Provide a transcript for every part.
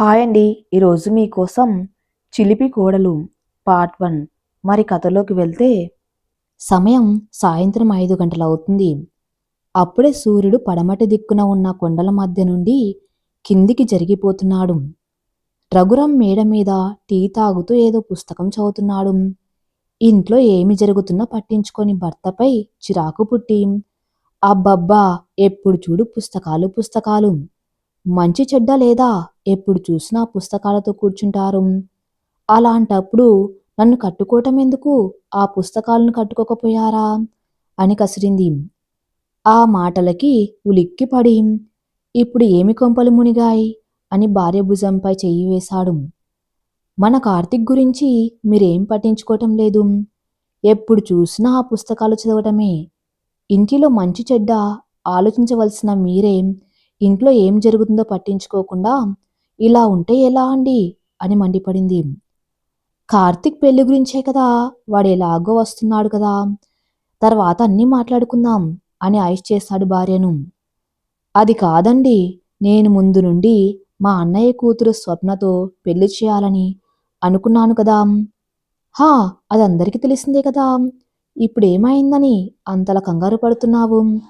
Hi అండి. ఈరోజు మీకోసం చిలిపి కోడలు పార్ట్ వన్. మరి కథలోకి వెళ్తే సమయం సాయంత్రం ఐదు గంటలవుతుంది అప్పుడే సూర్యుడు పడమటి దిక్కున ఉన్న కొండల మధ్య నుండి కిందికి జరిగిపోతున్నాడు. రఘురం మేడ మీద టీ తాగుతూ ఏదో పుస్తకం చదువుతున్నాడు. ఇంట్లో ఏమి జరుగుతున్నా పట్టించుకొని భర్తపై చిరాకు పుట్టి అబ్బబ్బా ఎప్పుడు చూడు పుస్తకాలు పుస్తకాలు. మంచి చెడ్డ లేదా? ఎప్పుడు చూసినా పుస్తకాలతో కూర్చుంటారు. అలాంటప్పుడు నన్ను కట్టుకోవటం ఎందుకు? ఆ పుస్తకాలను కట్టుకోకపోయారా? అని కసిరింది. ఆ మాటలకి ఉలిక్కిపడి ఇప్పుడు ఏమి కొంపలు మునిగాయి? అని భార్య భుజంపై చెయ్యి వేశాడు. మన కార్తిక్ గురించి మీరేం పట్టించుకోవటం లేదు. ఎప్పుడు చూసినా ఆ పుస్తకాలు చదవటమే. ఇంటిలో మంచి చెడ్డ ఆలోచించవలసిన మీరే. ఇంట్లో ఏం జరుగుతుందో పట్టించుకోకుండా ఇలా ఉంటే ఎలా అండి? అని మండిపడింది. కార్తిక్ పెళ్ళి గురించే కదా వాడు ఎలాగో వస్తున్నాడు కదా. తర్వాత అన్నీ మాట్లాడుకుందాం అని ఐష్ చేశాడు భార్యను. అది కాదండి నేను ముందు నుండి మా అన్నయ్య కూతురు స్వప్నతో పెళ్ళి చేయాలని అనుకున్నాను కదా. హా అది అందరికీ తెలిసిందే కదా. ఇప్పుడు ఏమైందని అంతలా కంగారు పడుతున్నావు?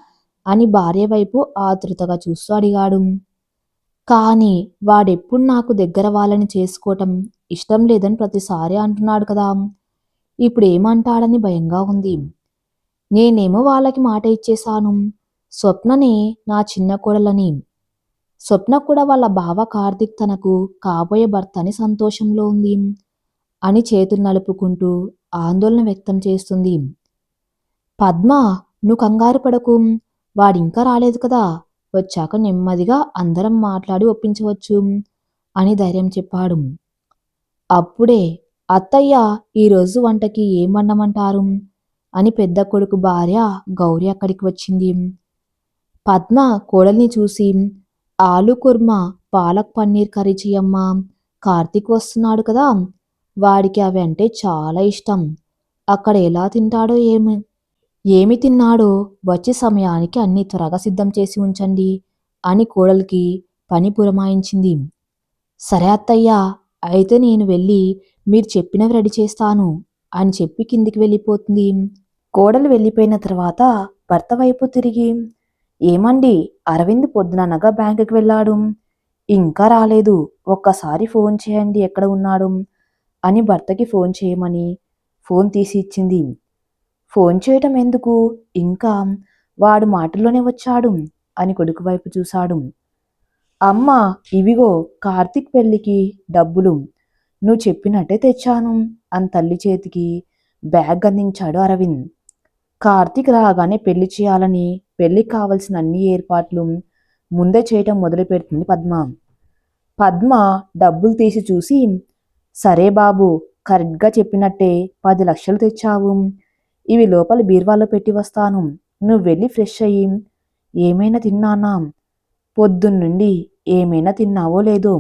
అని భార్య వైపు ఆతృతగా చూస్తూ అడిగాడు. కానీ వాడెప్పుడు నాకు దగ్గర వాళ్ళని చేసుకోవటం ఇష్టం లేదని ప్రతిసారి అంటున్నాడు కదా. ఇప్పుడు ఏమంటాడని భయంగా ఉంది. నేనేమో వాళ్ళకి మాట ఇచ్చేశాను. స్వప్ననే నా చిన్న కోడలని. స్వప్న కూడా వాళ్ళ బావ కార్తిక్ తనకు కాబోయే భర్త అని సంతోషంలో ఉంది అని చేతులు నలుపుకుంటూ ఆందోళన వ్యక్తం చేస్తుంది. పద్మ నువ్వు కంగారు పడకు. వాడింకా రాలేదు కదా. వచ్చాక నెమ్మదిగా అందరం మాట్లాడి ఒప్పించవచ్చు అని ధైర్యం చెప్పాడు. అప్పుడే అత్తయ్య ఈరోజు వంటకి ఏమన్నమంటారు అని పెద్ద కొడుకు భార్య గౌరి అక్కడికి వచ్చింది. పద్మ కోడల్ని చూసి ఆలు కుర్మ పాలక్ పన్నీర్ కర్రీ చెయ్యమ్మా కార్తీక్ వస్తున్నాడు కదా వాడికి అవి అంటే చాలా ఇష్టం. అక్కడ ఎలా తింటాడో ఏమి? ఏమి తిన్నాడో వచ్చే సమయానికి అన్ని త్వరగా సిద్ధం చేసి ఉంచండి అని కోడలికి పని పురమాయించింది. సరే అత్తయ్య అయితే నేను వెళ్ళి మీరు చెప్పినవి రెడీ చేస్తాను అని చెప్పి కిందికి వెళ్ళిపోతుంది. కోడలు వెళ్ళిపోయిన తర్వాత భర్త వైపు తిరిగి ఏమండి అరవింద్ పొద్దుననగా బ్యాంకుకి వెళ్ళాడు. ఇంకా రాలేదు ఒక్కసారి ఫోన్ చేయండి ఎక్కడ ఉన్నాడు అని భర్తకి ఫోన్ చేయమని ఫోన్ తీసి ఇచ్చింది. ఫోన్ చేయటం ఎందుకు? ఇంకా వాడు మాటల్లోనే వచ్చాడు అని కొడుకు వైపు చూశాడు. అమ్మ ఇవిగో కార్తిక్ పెళ్ళికి డబ్బులు. నువ్వు చెప్పినట్టే తెచ్చాను అని తల్లి చేతికి బ్యాగ్ అందించాడు అరవింద్. కార్తీక్ రాగానే పెళ్ళి చేయాలని పెళ్ళికి కావలసిన అన్ని ఏర్పాట్లు ముందే చేయటం మొదలు పెడుతుంది పద్మ. పద్మ డబ్బులు తీసి చూసి సరే బాబు కరెక్ట్గా చెప్పినట్టే పది లక్షలు తెచ్చావు. ఇవి లోపల బీర్వాలో పెట్టి వస్తాను. నువ్వు వెళ్ళి ఫ్రెష్ అయ్యి ఏమైనా తిన్నానా పొద్దున్నుండి ఏమైనా తిన్నావో లేదో.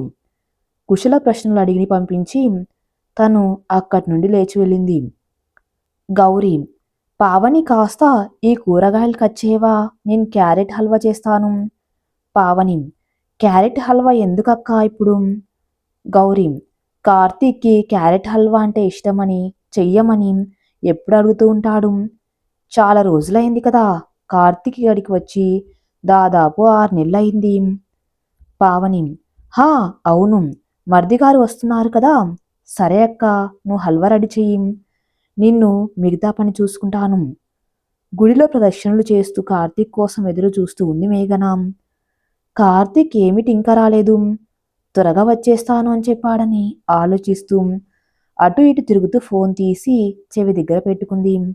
కుశల ప్రశ్నలు అడిగి పంపించి తను అక్కడి నుండి లేచి వెళ్ళింది. గౌరీ పావని కాస్త ఈ కూరగాయలు కచ్చేవా నేను క్యారెట్ హల్వా చేస్తాను. పావని క్యారెట్ హల్వా ఎందుకక్క ఇప్పుడు? గౌరీ కార్తీక్కి క్యారెట్ హల్వా అంటే ఇష్టమని చెయ్యమని ఎప్పుడు అడుగుతూ ఉంటాడు? చాలా రోజులైంది కదా. కార్తీక్ గడికి వచ్చి దాదాపు ఆరు నెలలైంది. పావని హా అవును. మర్దిగారు వస్తున్నారు కదా. సరే అక్క నువ్వు హల్వా రెడీ చెయ్యి. నిన్ను మిగతా పని చూసుకుంటాను. గుడిలో ప్రదక్షిణలు చేస్తూ కార్తీక్ కోసం ఎదురు చూస్తూ ఉంది మేఘన. కార్తీక్ ఏమిటి ఇంకా రాలేదు? త్వరగా వచ్చేస్తాను అని చెప్పాడని ఆలోచిస్తూ అటు ఇటు తిరుగుతూ ఫోన్ తీసి చెవి దగ్గర పెట్టుకుంది.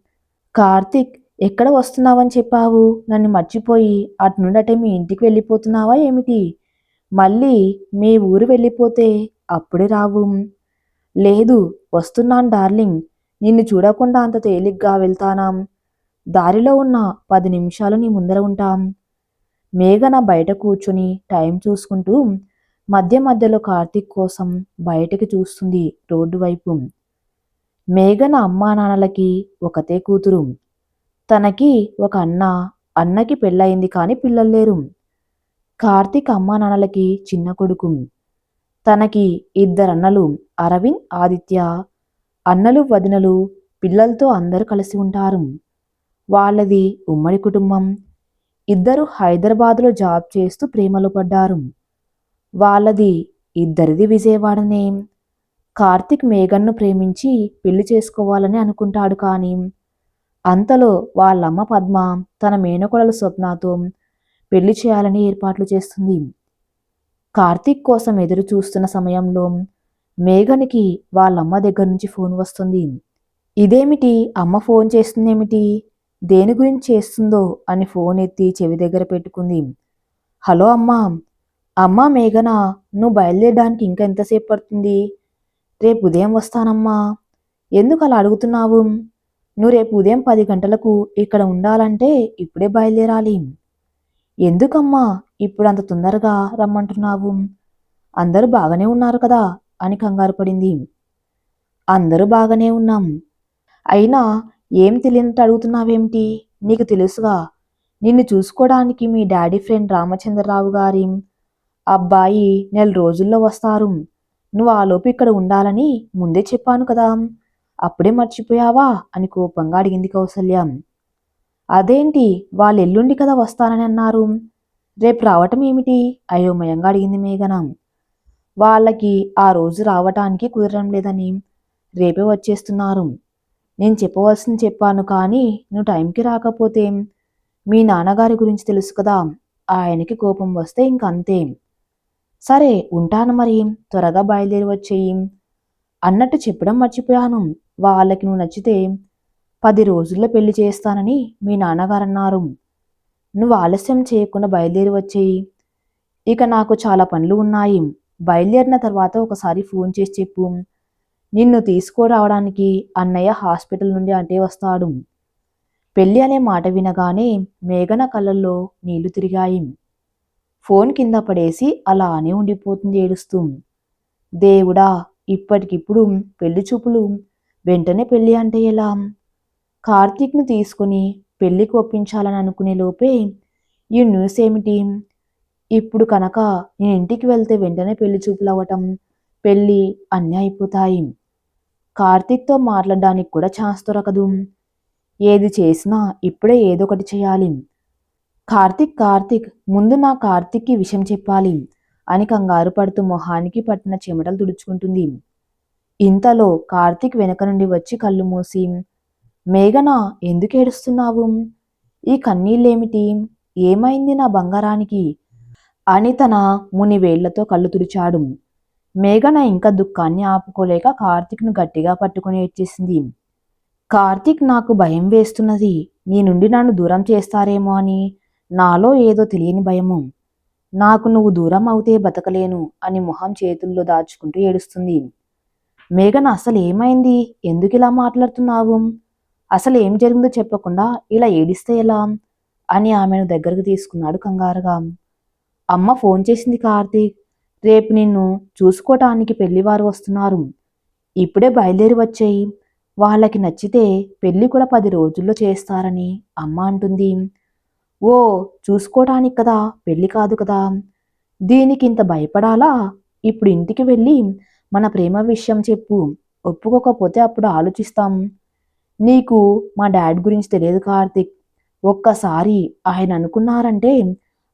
కార్తీక్ ఎక్కడ వస్తున్నావని చెప్పావు? నన్ను మర్చిపోయి అటు నుండి అటే మీ ఇంటికి వెళ్ళిపోతున్నావా ఏమిటి? మళ్ళీ మీ ఊరు వెళ్ళిపోతే అప్పుడే రావు. లేదు వస్తున్నాను డార్లింగ్. నిన్ను చూడకుండా అంత తేలిగ్గా వెళ్తానాం? దారిలో ఉన్న పది నిమిషాలు నీ ముందర ఉంటాం. మేఘన బయట కూర్చుని టైం చూసుకుంటూ మధ్య మధ్యలో కార్తీక్ కోసం బయటకి చూస్తుంది రోడ్డు వైపు. మేఘన అమ్మా నాన్నలకి ఒకతే కూతురు. తనకి ఒక అన్న అన్నకి పెళ్ళయింది కానీ పిల్లలు లేరు. కార్తీక్ అమ్మా నాన్నలకి చిన్న కొడుకు. తనకి ఇద్దరన్నలు అరవింద్ ఆదిత్య. అన్నలు వదినలు పిల్లలతో అందరూ కలిసి ఉంటారు. వాళ్ళది ఉమ్మడి కుటుంబం. ఇద్దరు హైదరాబాదులో జాబ్ చేస్తూ ప్రేమలో పడ్డారు. వాళ్ళది ఇద్దరిది విజయవాడనే. కార్తిక్ మేఘన్ను ప్రేమించి పెళ్ళి చేసుకోవాలని అనుకుంటాడు కానీ అంతలో వాళ్ళమ్మ పద్మ తన మేనకోడలు స్వప్నతో పెళ్ళి చేయాలని ఏర్పాట్లు చేస్తుంది. కార్తీక్ కోసం ఎదురు చూస్తున్న సమయంలో మేఘనికి వాళ్ళమ్మ దగ్గర నుంచి ఫోన్ వస్తుంది. ఇదేమిటి? అమ్మ ఫోన్ చేస్తుందేమిటి? దేని గురించి చేస్తుందో? అని ఫోన్ ఎత్తి చెవి దగ్గర పెట్టుకుంది. హలో అమ్మా అమ్మా మేఘన నువ్వు బయలుదేరడానికి ఇంకా ఎంతసేపు పడుతుంది? రేపు ఉదయం వస్తానమ్మా. ఎందుకు అలా అడుగుతున్నావు? నువ్వు రేపు ఉదయం పది గంటలకు ఇక్కడ ఉండాలంటే ఇప్పుడే బయలుదేరాలి. ఎందుకమ్మా ఇప్పుడు అంత తొందరగా రమ్మంటున్నావు? అందరూ బాగానే ఉన్నారు కదా అని కంగారు పడింది. అందరూ బాగానే ఉన్నాం. అయినా ఏం తెలియనట్టు అడుగుతున్నావేమిటి? నీకు తెలుసుగా నిన్ను చూసుకోవడానికి మీ డాడీ ఫ్రెండ్ రామచంద్రరావు గారి అబ్బాయి నెల రోజుల్లో వస్తారు. నువ్వు ఆలోపు ఇక్కడ ఉండాలని ముందే చెప్పాను కదా. అప్పుడే మర్చిపోయావా? అని కోపంగా అడిగింది కౌసల్య. అదేంటి? వాళ్ళు ఎల్లుండి కదా వస్తానని అన్నారు. రేపు రావటం ఏమిటి? అయోమయంగా అడిగింది మేఘన. వాళ్ళకి ఆ రోజు రావటానికి కుదరడం లేదని రేపే వచ్చేస్తున్నారు. నేను చెప్పవలసింది చెప్పాను కానీ నువ్వు టైంకి రాకపోతే మీ నాన్నగారి గురించి తెలుసు కదా. ఆయనకి కోపం వస్తే ఇంక అంతే. సరే ఉంటాను మరి. త్వరగా బయలుదేరి వచ్చేయి. అన్నట్టు చెప్పడం మర్చిపోయాను. వాళ్ళకి నువ్వు నచ్చితే పది రోజుల్లో పెళ్ళి చేస్తానని మీ నాన్నగారు అన్నారు నువ్వు ఆలస్యం చేయకుండా బయలుదేరి వచ్చేయి. ఇక నాకు చాలా పనులు ఉన్నాయి. బయలుదేరిన తర్వాత ఒకసారి ఫోన్ చేసి చెప్పు. నిన్ను తీసుకురావడానికి అన్నయ్య హాస్పిటల్ నుండి అంటే వస్తాడు. పెళ్ళి అనే మాట వినగానే మేఘన కళ్ళల్లో నీళ్ళు తిరిగాయి. ఫోన్ కింద పడేసి అలానే ఉండిపోతుంది ఏడుస్తూ. దేవుడా ఇప్పటికిప్పుడు పెళ్ళి చూపులు. వెంటనే పెళ్ళి అంటే ఎలా? కార్తీక్ను తీసుకుని పెళ్ళికి ఒప్పించాలని అనుకునే లోపే ఈ న్యూస్ ఏమిటి? ఇప్పుడు కనుక నేను ఇంటికి వెళ్తే వెంటనే పెళ్ళి చూపులు అవ్వటం పెళ్ళి అన్నీ అయిపోతాయి. కార్తీక్తో మాట్లాడడానికి కూడా ఛాన్స్ దొరకదు. ఏది చేసినా ఇప్పుడే ఏదో ఒకటి చేయాలి. కార్తీక్ కార్తిక్ ముందు నా కార్తిక్కి విషయం చెప్పాలి అని కంగారు పడుతూ మొహానికి పట్టిన చెమటలు తుడుచుకుంటుంది. ఇంతలో కార్తిక్ వెనక నుండి వచ్చి కళ్ళు మూసి మేఘన ఎందుకు ఏడుస్తున్నావు? ఈ కన్నీళ్ళేమిటి? ఏమైంది నా బంగారానికి? అని తన ముని వేళ్ళతో కళ్ళు తుడిచాడు. మేఘన ఇంకా దుఃఖాన్ని ఆపుకోలేక కార్తిక్ను గట్టిగా పట్టుకుని ఏడ్చేసింది. కార్తిక్ నాకు భయం వేస్తున్నది. నీ నుండి నన్ను దూరం చేస్తారేమో అని నాలో ఏదో తెలియని భయము. నాకు నువ్వు దూరం అవుతే బతకలేను అని మొహం చేతుల్లో దాచుకుంటూ ఏడుస్తుంది. మేఘన అసలు ఏమైంది? ఎందుకు ఇలా మాట్లాడుతున్నావు? అసలు ఏం జరిగిందో చెప్పకుండా ఇలా ఏడిస్తే ఎలా? అని ఆమెను దగ్గరకు తీసుకున్నాడు కంగారుగా. అమ్మ ఫోన్ చేసింది కార్తీక్. రేపు నిన్ను చూసుకోవటానికి పెళ్ళివారు వస్తున్నారు. ఇప్పుడే బయలుదేరి వచ్చేయి. వాళ్ళకి నచ్చితే పెళ్ళి కూడా పది రోజుల్లో చేస్తారని అమ్మ అంటుంది. ఓ చూసుకోవటానికి కదా పెళ్ళి కాదు కదా. దీనికి ఇంత భయపడాలా? ఇప్పుడు ఇంటికి వెళ్ళి మన ప్రేమ విషయం చెప్పు. ఒప్పుకోకపోతే అప్పుడు ఆలోచిస్తాం. నీకు మా డాడ్ గురించి తెలియదు కార్తిక్. ఒక్కసారి ఆయన అనుకున్నారంటే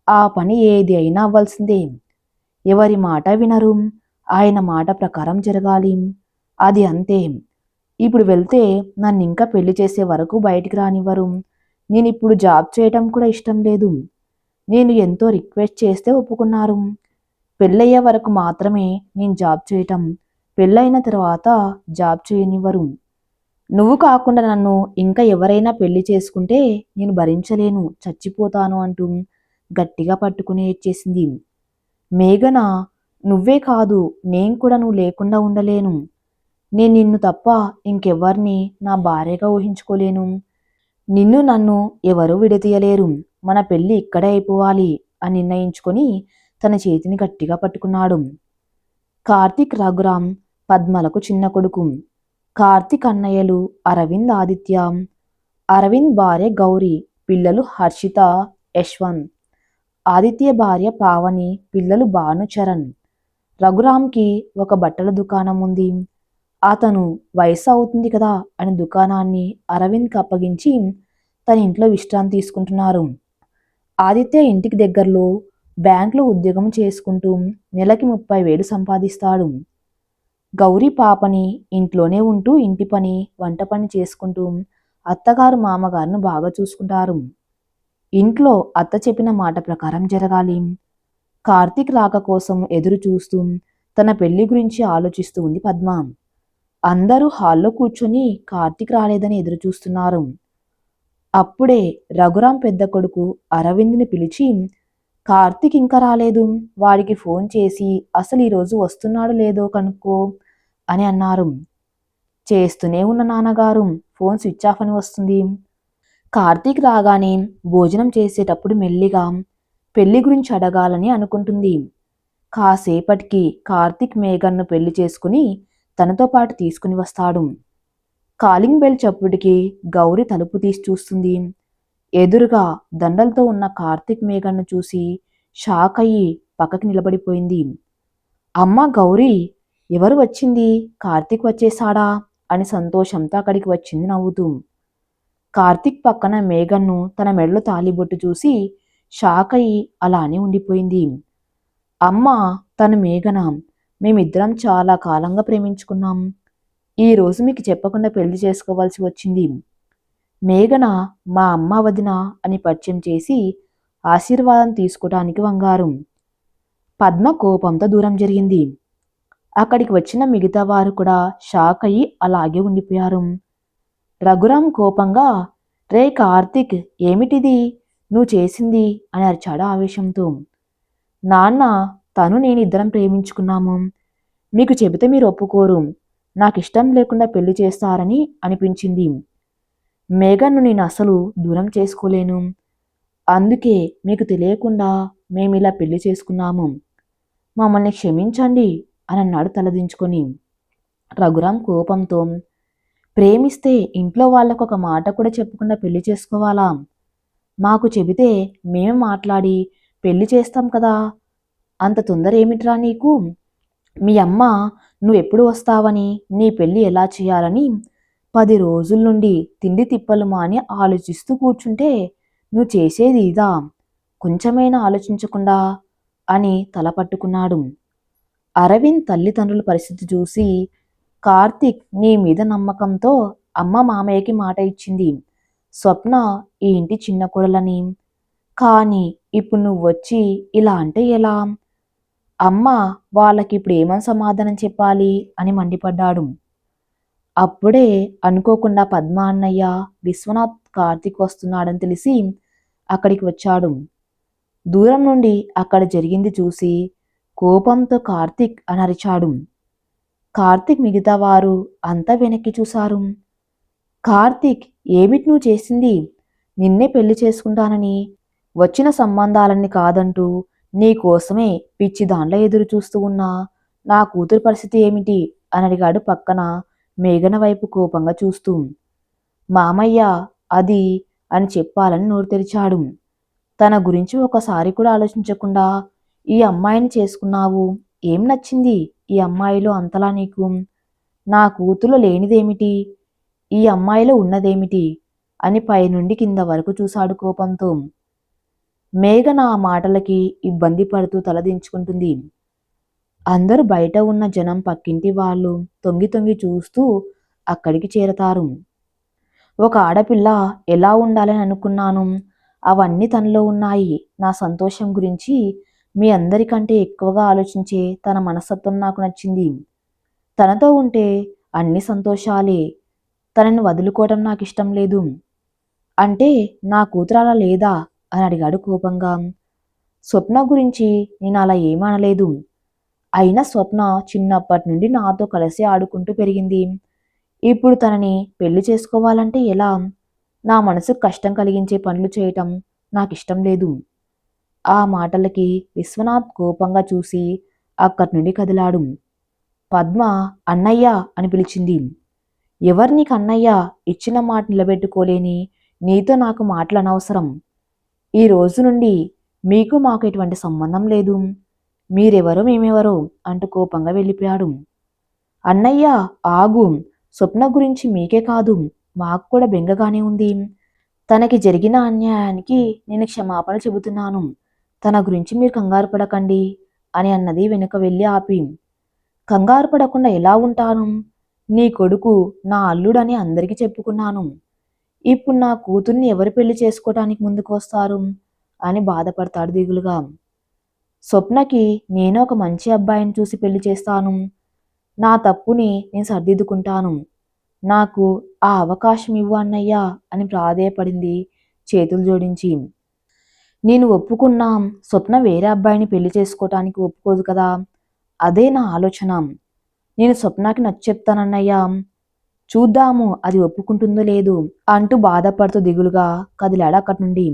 ఆ పని ఏది అయినా అవ్వాల్సిందే. ఎవరి మాట వినరు. ఆయన మాట ప్రకారం జరగాలి. అది అంతే. ఇప్పుడు వెళ్తే నన్ను ఇంకా పెళ్ళి చేసే వరకు బయటికి రానివ్వరు. నేను ఇప్పుడు జాబ్ చేయటం కూడా ఇష్టం లేదు. నేను ఎంతో రిక్వెస్ట్ చేస్తే ఒప్పుకున్నారు. పెళ్ళయ్యే వరకు మాత్రమే నేను జాబ్ చేయటం. పెళ్ళైన తర్వాత జాబ్ చేయనివ్వరు. నువ్వు కాకుండా నన్ను ఇంకా ఎవరైనా పెళ్ళి చేసుకుంటే నేను భరించలేను చచ్చిపోతాను అంటూ గట్టిగా పట్టుకుని ఏడ్చేసింది. మేఘన నువ్వే కాదు నేను కూడా నువ్వు లేకుండా ఉండలేను. నేను నిన్ను తప్ప ఇంకెవ్వరిని నా భార్యగా ఊహించుకోలేను. నిన్ను నన్ను ఎవరూ విడతీయలేరు మన పెళ్ళి ఇక్కడే అయిపోవాలి అని నిర్ణయించుకొని తన చేతిని గట్టిగా పట్టుకున్నాడు. కార్తీక్ రఘురామ్ పద్మలకు చిన్న కొడుకు. కార్తీక్ అన్నయ్యలు అరవింద్ ఆదిత్య. అరవింద్ భార్య గౌరీ పిల్లలు హర్షిత యశ్వంత్. ఆదిత్య భార్య పావని పిల్లలు భానుచరణ్. రఘురామ్కి ఒక బట్టల దుకాణం ఉంది. అతను వయసు అవుతుంది కదా అని దుకాణాన్ని అరవింద్కి అప్పగించి తన ఇంట్లో విశ్రాంతి తీసుకుంటున్నారు. ఆదిత్య ఇంటికి దగ్గరలో బ్యాంకులో ఉద్యోగం చేసుకుంటూ నెలకి ముప్పై వేలు సంపాదిస్తాడు. గౌరీ పాపని ఇంట్లోనే ఉంటూ ఇంటి పని వంట పని చేసుకుంటూ అత్తగారు మామగారును బాగా చూసుకుంటారు. ఇంట్లో అత్త చెప్పిన మాట ప్రకారం జరగాలి. కార్తీక్ రాక కోసం ఎదురు చూస్తూ తన పెళ్ళి గురించి ఆలోచిస్తూ ఉంది పద్మ. అందరూ హాల్లో కూర్చొని కార్తీక్ రాలేదని ఎదురు చూస్తున్నారు అప్పుడే రఘురాం పెద్ద కొడుకు అరవింద్ని పిలిచి కార్తీక్ ఇంకా రాలేదు. వాడికి ఫోన్ చేసి అసలు ఈరోజు వస్తున్నాడు లేదో కనుక్కో అని అన్నారు. చేస్తూనే ఉన్న నాన్నగారు. ఫోన్ స్విచ్ ఆఫ్ అని వస్తుంది. కార్తీక్ రాగానే భోజనం చేసేటప్పుడు మెల్లిగా పెళ్ళి గురించి అడగాలని అనుకుంటుంది. కాసేపటికి కార్తీక్ మేఘన్ను పెళ్ళి చేసుకుని తనతో పాటు తీసుకుని వస్తాడు. కాలింగ్ బెల్ చప్పుడికి గౌరి తలుపు తీసి చూస్తుంది. ఎదురుగా దండలతో ఉన్న కార్తీక్ మేఘన్ను చూసి షాక్ అయ్యి పక్కకి నిలబడిపోయింది. అమ్మ గౌరీ ఎవరు వచ్చింది? కార్తీక్ వచ్చేసాడా అని సంతోషంతో అక్కడికి వచ్చింది నవ్వుతూ. కార్తీక్ పక్కన మేఘన్ను తన మెడలో తాలిబొట్టు చూసి షాక్ అయి అలానే ఉండిపోయింది. అమ్మ తను మేఘన? మేమిద్దరం చాలా కాలంగా ప్రేమించుకున్నాం. ఈరోజు మీకు చెప్పకుండా పెళ్ళి చేసుకోవాల్సి వచ్చింది. మేఘన మా అమ్మ వదిన అని పరిచయం చేసి ఆశీర్వాదం తీసుకోవడానికి వంగారు. పద్మ కోపంతో దూరం జరిగింది. అక్కడికి వచ్చిన మిగతా వారు కూడా షాక్ అయ్యి అలాగే ఉండిపోయారు. రఘురాం కోపంగా రే కార్తిక్ ఏమిటిది? నువ్వు చేసింది? అని అరిచాడు ఆవేశంతో. నాన్న తను నేను ఇద్దరం ప్రేమించుకున్నాము. మీకు చెబితే మీరు ఒప్పుకోరు. నాకు ఇష్టం లేకుండా పెళ్ళి చేస్తారని అనిపించింది. మేఘన్ను నేను అసలు దూరం చేసుకోలేను. అందుకే మీకు తెలియకుండా మేము ఇలా పెళ్ళి చేసుకున్నాము. మమ్మల్ని క్షమించండి అని అన్నాడు తలదించుకొని. రఘురాం కోపంతో ప్రేమిస్తే ఇంట్లో వాళ్ళకు ఒక మాట కూడా చెప్పకుండా పెళ్ళి చేసుకోవాలా? మాకు చెబితే మేమే మాట్లాడి పెళ్ళి చేస్తాం కదా? అంత తొందర ఏమిట్రా నీకు? మీ అమ్మ నువ్వు ఎప్పుడు వస్తావని? నీ పెళ్ళి ఎలా చేయాలని? పది రోజుల నుండి తిండి తిప్పలు మాని ఆలోచిస్తూ కూర్చుంటే నువ్వు చేసేది ఇదా? కొంచెమైనా ఆలోచించకుండా? అని తల పట్టుకున్నాడు. అరవింద్ తల్లిదండ్రుల పరిస్థితి చూసి కార్తిక్ నీ మీద నమ్మకంతో అమ్మ మామయ్యకి మాట ఇచ్చింది. స్వప్న ఈ ఇంటి చిన్న కొడలని. కానీ ఇప్పుడు నువ్వు వచ్చి ఇలా అంటే ఎలా? అమ్మ వాళ్ళకి ఇప్పుడు ఏమని సమాధానం చెప్పాలి? అని మండిపడ్డాడు. అప్పుడే అనుకోకుండా పద్మ అన్నయ్య విశ్వనాథ్ కార్తిక్ వస్తున్నాడని తెలిసి అక్కడికి వచ్చాడు. దూరం నుండి అక్కడ జరిగింది చూసి కోపంతో కార్తిక్ అని అరిచాడు కార్తిక్ మిగతా వారు అంతా వెనక్కి చూశారు. కార్తిక్ ఏమిటి నువ్వు చేసింది? నిన్నే పెళ్ళి చేసుకుంటానని వచ్చిన సంబంధాలన్నీ కాదంటూ నీకోసమే పిచ్చి దాంట్లో ఎదురు చూస్తూ ఉన్నా. నా కూతురు పరిస్థితి ఏమిటి? అని అడిగాడు పక్కన మేఘన వైపు కోపంగా చూస్తూ. మామయ్య అది అని చెప్పాలని నోరు తెరిచాడు. తన గురించి ఒకసారి కూడా ఆలోచించకుండా ఈ అమ్మాయిని చేసుకున్నావు? ఏం నచ్చింది ఈ అమ్మాయిలో అంతలా నీకు? నా కూతురు లేనిదేమిటి? ఈ అమ్మాయిలో ఉన్నదేమిటి? అని పైనుండి కింద వరకు చూశాడు కోపంతో. మేఘన ఆ మాటలకి ఇబ్బంది పడుతూ తలదించుకుంటుంది అందరూ బయట ఉన్న జనం పక్కింటి వాళ్ళు తొంగి తొంగి చూస్తూ అక్కడికి చేరతారు. ఒక ఆడపిల్ల ఎలా ఉండాలని అనుకున్నాను. అవన్నీ తనలో ఉన్నాయి. నా సంతోషం గురించి మీ అందరికంటే ఎక్కువగా ఆలోచించే తన మనస్తత్వం నాకు నచ్చింది. తనతో ఉంటే అన్ని సంతోషాలే. తనని వదులుకోవటం నాకు ఇష్టం లేదు. అంటే నా కూతురాల లేదా? అని అడిగాడు కోపంగా. స్వప్న గురించి నేను అలా ఏమనలేదు అయినా స్వప్న చిన్నప్పటి నుండి నాతో కలిసి ఆడుకుంటూ పెరిగింది. ఇప్పుడు తనని పెళ్ళి చేసుకోవాలంటే ఎలా? నా మనసుకు కష్టం కలిగించే పనులు చేయటం నాకు ఇష్టం లేదు. ఆ మాటలకి విశ్వనాథ్ కోపంగా చూసి అక్కడి నుండి కదిలాడు. పద్మ అన్నయ్య అని పిలిచింది. ఎవరు నీకు అన్నయ్య? ఇచ్చిన మాట నిలబెట్టుకోలేని నీతో నాకు మాటలు అనవసరం. ఈ రోజు నుండి మీకు మాకు ఎటువంటి సంబంధం లేదు. మీరెవరో మేమెవరో అంటూ కోపంగా వెళ్ళిపోయాడు. అన్నయ్య ఆగు. స్వప్న గురించి మీకే కాదు. మాకు కూడా బెంగగానే ఉంది. తనకి జరిగిన అన్యాయానికి నేను క్షమాపణ చెబుతున్నాను. తన గురించి మీరు కంగారు పడకండి అని అన్నది వెనుక వెళ్ళి ఆపి. కంగారు పడకుండా ఎలా ఉంటాను? నీ కొడుకు నా అల్లుడని అందరికీ చెప్పుకున్నాను. ఇప్పుడు నా కూతుర్ని ఎవరు పెళ్ళి చేసుకోవటానికి ముందుకు వస్తారు? అని బాధపడతాడు దిగులుగా. స్వప్నకి నేను ఒక మంచి అబ్బాయిని చూసి పెళ్ళి చేస్తాను. నా తప్పుని నేను సర్దిద్దుకుంటాను. నాకు ఆ అవకాశం ఇవ్వు అన్నయ్యా అని ప్రాధేయపడింది చేతులు జోడించి. నేను ఒప్పుకున్నాం స్వప్న వేరే అబ్బాయిని పెళ్ళి చేసుకోవటానికి ఒప్పుకోదు కదా? అదే నా ఆలోచన. నేను స్వప్నకి నచ్చెప్తానన్నయ్యా చూద్దాము అది ఒప్పుకుంటుందో లేదు అంటూ బాధపడుతూ దిగులుగా కదిలాడు అక్కడి నుండి.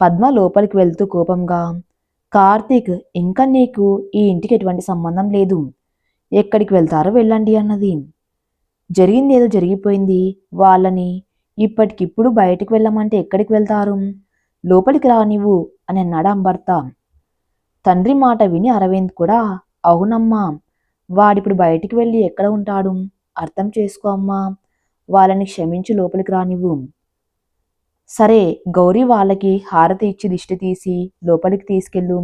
పద్మ లోపలికి వెళ్తూ కోపంగా కార్తీక్ ఇంకా నీకు ఈ ఇంటికి ఎటువంటి సంబంధం లేదు. ఎక్కడికి వెళ్తారో వెళ్ళండి అన్నది. జరిగింది ఏదో జరిగిపోయింది. వాళ్ళని ఇప్పటికిప్పుడు బయటికి వెళ్ళమంటే ఎక్కడికి వెళ్తారు? లోపలికి రా నీవు అని అన్నాడు అంబర్త. తండ్రి మాట విని అరవింద్ కూడా అవునమ్మా వాడిప్పుడు బయటికి వెళ్ళి ఎక్కడ ఉంటాడు? అర్థం చేసుకో అమ్మా. వాళ్ళని క్షమించి లోపలికి రానివ్వు. సరే గౌరీ వాళ్ళకి హారతి ఇచ్చి దిష్టి తీసి లోపలికి తీసుకెళ్ళు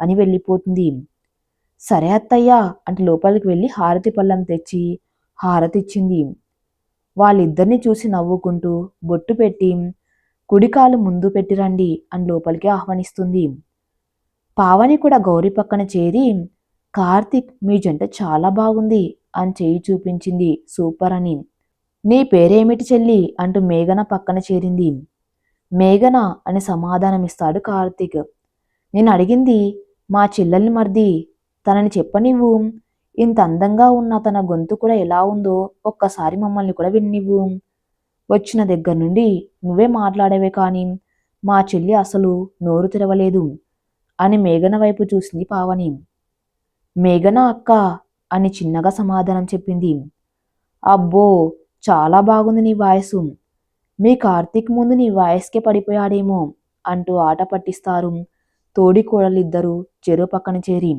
అని వెళ్ళిపోతుంది. సరే అత్తయ్య అంటే లోపలికి వెళ్ళి హారతి పళ్ళం తెచ్చి హారతి ఇచ్చింది. వాళ్ళిద్దరిని చూసి నవ్వుకుంటూ బొట్టు పెట్టి కుడికాలు ముందు పెట్టిరండి అని లోపలికి ఆహ్వానిస్తుంది. పావని కూడా గౌరీ పక్కన చేరి కార్తిక్ మీ జంట చాలా బాగుంది అని చేయి చూపించింది సూపర్ అని. నీ పేరేమిటి చెల్లి? అంటూ మేఘన పక్కన చేరింది. మేఘన అని సమాధానమిస్తాడు కార్తీక్. నేను అడిగింది మా చెల్లెల్ని మర్ది తనని చెప్పనివ్వు. ఇంత అందంగా ఉన్న తన గొంతు కూడా ఎలా ఉందో ఒక్కసారి మమ్మల్ని కూడా విన్నివ్వు. వచ్చిన దగ్గర నుండి నువ్వే మాట్లాడేవే కానీ మా చెల్లి అసలు నోరు తెరవలేదు అని మేఘన వైపు చూసింది పావని. మేఘన అక్క అని చిన్నగా సమాధానం చెప్పింది. అబ్బో చాలా బాగుంది నీ వాయసు. మీ కార్తీక్ ముందు నీ వాయస్కే పడిపోయాడేమో అంటూ ఆట పట్టిస్తారు తోడి కోడలిద్దరూ చెరువు పక్కన చేరి.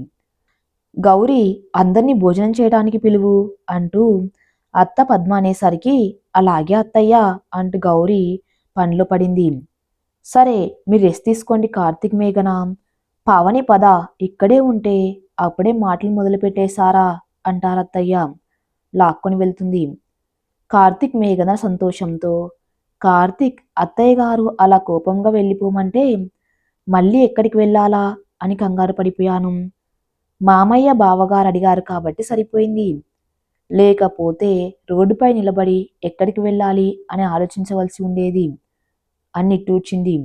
గౌరీ అందరినీ భోజనం చేయడానికి పిలువు అంటూ అత్త పద్మ అనేసరికి అలాగే అత్తయ్య అంటూ గౌరీ పండ్లు పడింది. సరే మీరు రెస్ట్ తీసుకోండి కార్తీక్ మేఘన. పావని పద ఇక్కడే ఉంటే అప్పుడే మాటలు మొదలుపెట్టేశారా? అంటారత్తయ్య. లాక్కొని వెళ్తుంది. కార్తిక్ మేఘన సంతోషంతో. కార్తీక్ అత్తయ్య గారు అలా కోపంగా వెళ్ళిపోమంటే మళ్ళీ ఎక్కడికి వెళ్ళాలా అని కంగారు పడిపోయాను. మామయ్య బావగారు అడిగారు కాబట్టి సరిపోయింది. లేకపోతే రోడ్డుపై నిలబడి ఎక్కడికి వెళ్ళాలి అని ఆలోచించవలసి ఉండేది. అని టూచింది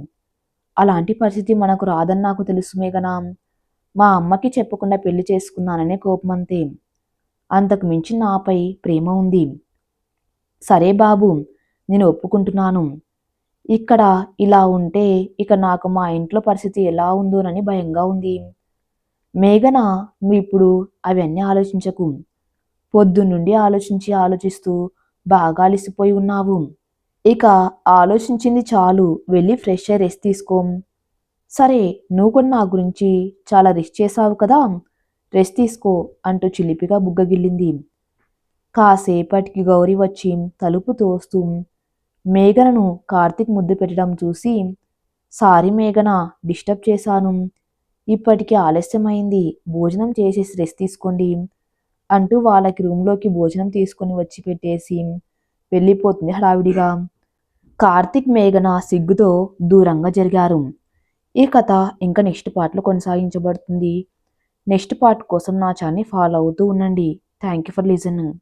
అలాంటి పరిస్థితి మనకు రాదని నాకు తెలుసు మేఘనా. మా అమ్మకి చెప్పకుండా పెళ్ళి చేసుకున్నాననే కోపమంతే. అంతకు మించి నాపై ప్రేమ ఉంది. సరే బాబు నేను ఒప్పుకుంటున్నాను. ఇక్కడ ఇలా ఉంటే ఇక నాకు మా ఇంట్లో పరిస్థితి ఎలా ఉందోనని భయంగా ఉంది. మేఘన నువ్వు ఇప్పుడు అవన్నీ ఆలోచించకు. పొద్దున్నుండి ఆలోచించి ఆలోచిస్తూ బాగా అలిసిపోయి ఉన్నావు. ఇక ఆలోచించింది చాలు వెళ్ళి ఫ్రెష్ అయ్యి రెస్ట్ తీసుకోం. సరే నువ్వు కూడా నా గురించి చాలా రిష్ చేసావు కదా రెస్ట్ తీసుకో అంటూ చిలిపిగా బుగ్గగిల్లింది కాసేపటికి గౌరీ వచ్చి తలుపు తోస్తూ మేఘనను కార్తిక్ ముద్దు పెట్టడం చూసి సారీ మేఘన డిస్టర్బ్ చేశాను. ఇప్పటికి ఆలస్యమైంది భోజనం చేసేసి రెస్ట్ తీసుకోండి అంటూ వాళ్ళకి రూమ్లోకి భోజనం తీసుకొని వచ్చి పెట్టేసి వెళ్ళిపోతుంది హడావిడిగా. కార్తిక్ మేఘన సిగ్గుతో దూరంగా జరిగారు. ఈ కథ ఇంకా నెక్స్ట్ పార్ట్లో కొనసాగించబడుతుంది. నెక్స్ట్ పార్ట్ కోసం నా ఛానల్ ఫాలో అవుతూ ఉండండి. Thank you for listening.